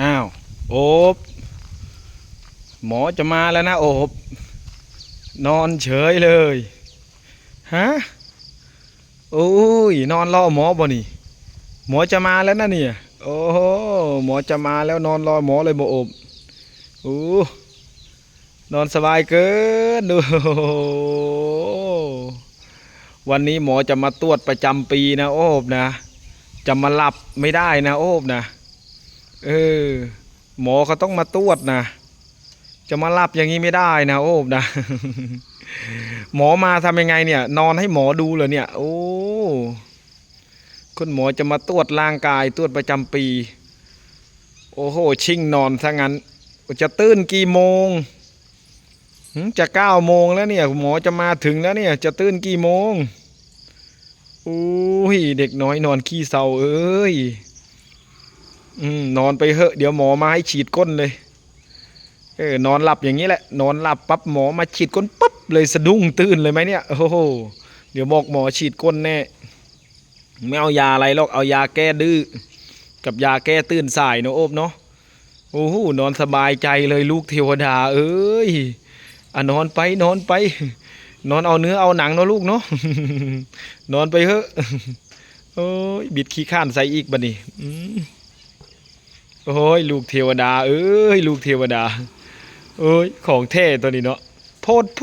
อ้าวโอบหมอจะมาแล้วนะโอบนอนเฉยเลยฮะโอ้ยนอนรอหมอบ่นี่หมอจะมาแล้วนะเนี่ยโอ้โหหมอจะมาแล้วนอนรอหมอเลยบ่โอบโอ้นอนสบายเกินดูวันนี้หมอจะมาตรวจประจำปีนะโอบนะ จะมาหลับไม่ได้นะโอบนะ เออ หมอเขาต้องมาตรวจนะ จะมาหลับอย่างนี้ไม่ได้นะโอบนะหมอมาทำยังไงเนี่ย นอนให้หมอดูเหรอเนี่ย โอ้คุณหมอจะมาตรวจร่างกายตรวจประจำปี โอ้โห ชิ่งนอนถ้างั้น จะตื่นกี่โมงจะเก้าโมงแล้วเนี่ย หมอจะมาถึงแล้วเนี่ย จะตื่นกี่โมงโอ้ยเด็กน้อยนอนขี้เศร้าเอ้ย อืมนอนไปเหอะเดี๋ยวหมอมาให้ฉีดก้นเลยเออนอนหลับอย่างนี้แหละ นอนหลับปั๊บหมอมาฉีดก้นปั๊บเลยสะดุ้งตื่นเลยไหมเนี่ยโอ้โหเดี๋ยวบอกหมอฉีดก้นแน่ไม่เอายาอะไรหรอกเอายาแก้ดื้อกับยาแก้ตื่นสายเนอะโอบเนาะโอ้โหนอนสบายใจเลยลูกเทวดา เอ้ยอะนอนไปนอนไป นอนเอาเนื้อเอาหนังเนาะลูกเนาะนอนไปเถอะโอ้ยบิดขี้ข้านใส่อีกบัดนี้อื โอ้ยลูกเทวดา เอ้ยลูกเทวดา เอ้ยของแท้ตัวนี้เนาะโพดโผ